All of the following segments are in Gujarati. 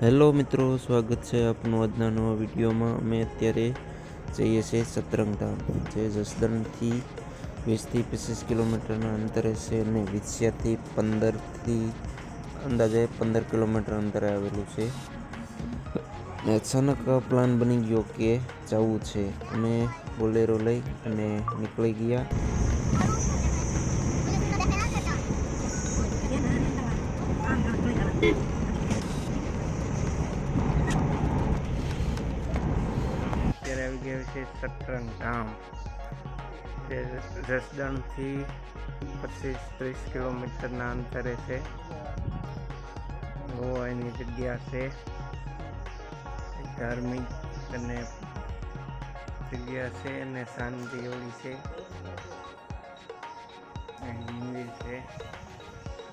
હેલો મિત્રો, સ્વાગત છે આપનું આજના નવા વિડીયોમાં. અમે અત્યારે જઈએ છીએ સતરંગ ધામ, જે જસદણથી વીસથી પચીસ કિલોમીટરના અંતરે છે અને વિછિયાથી પંદરથી, અંદાજે પંદર કિલોમીટર અંતરે આવેલું છે. અચાનક પ્લાન બની ગયો કે જવું છે. અમે બોલેરો લઈ અને નીકળી ગયા. Thank આવી ગયો છે જે જસદણથી પચીસ, ત્રીસ કિલોમીટરના અંતરે છે. ગોવાની જગ્યા છે. ધાર્મિક અને જગ્યા છે અને શાંતિ એવડી છે. મંદિર છે.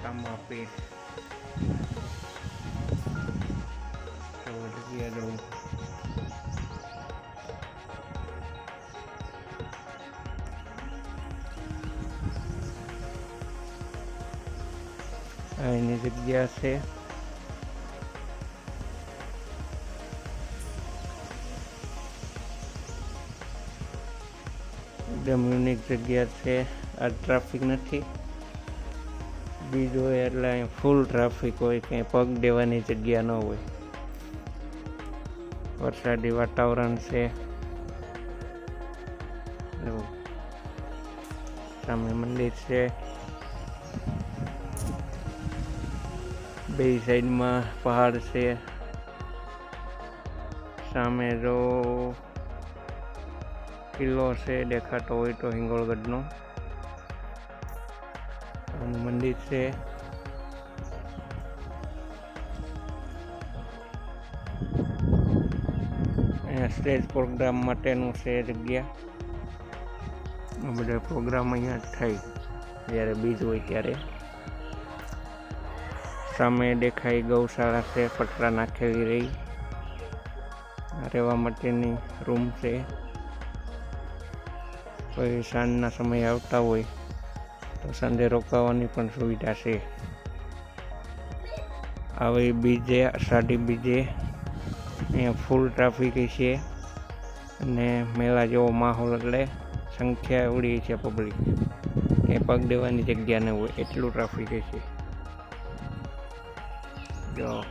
કામાપીર તો એની જગ્યા છે એકદમ જગ્યા છે આ ટ્રાફિક નથી બીજું હોય એટલે અહીં ફૂલ ટ્રાફિક હોય ક્યાંય પગ દેવાની જગ્યા ન હોય વરસાદી વાતાવરણ છે. સામે મંદિર છે બે સાઈડમાં પહાડ છે. સામે જો કિલ્લો છે, દેખાતો હોય તો હિંગોળગઢનો. મંદિર છે. અહીંયા સ્ટેજ પ્રોગ્રામ માટેનું છે જગ્યા. બધા પ્રોગ્રામ અહીંયા થાય. જ્યારે બીજ હોય ત્યારે. સામે દેખાય ગૌશાળા છે, પટરા નાખેલી રહી. રહેવા માટેની રૂમ છે. કોઈ સાંજના સમયે આવતા હોય તો સાંજે રોકાવાની પણ સુવિધા છે. આવી બીજે અષાઢી બીજે, અહીંયા ફૂલ ટ્રાફિક છે અને મેળા જેવો માહોલ એટલે સંખ્યા એવડી છે પબ્લિક એ પગ દેવાની જગ્યા ન હોય, એટલું ટ્રાફિક છે. જો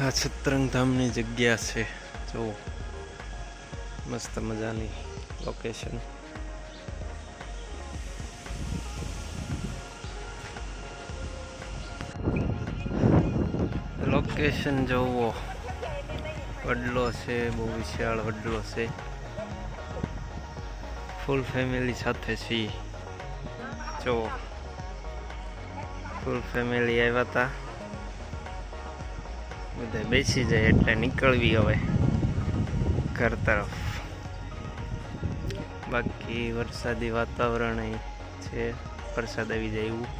આ સત્રંગધામની જગ્યા છે. જો મસ્ત મજાની લોકેશન લોકેશન જોવો. વડલો છે, બહુ વિશાળ વડલો છે. ફૂલ ફેમિલી સાથે છીએ. જો. ફૂલ ફેમિલી આવ્યા હતા બધા બેસી જાય એટલે નીકળવી હવે ઘર તરફ. બાકી વરસાદી વાતાવરણ છે. વરસાદ આવી જાય એવું.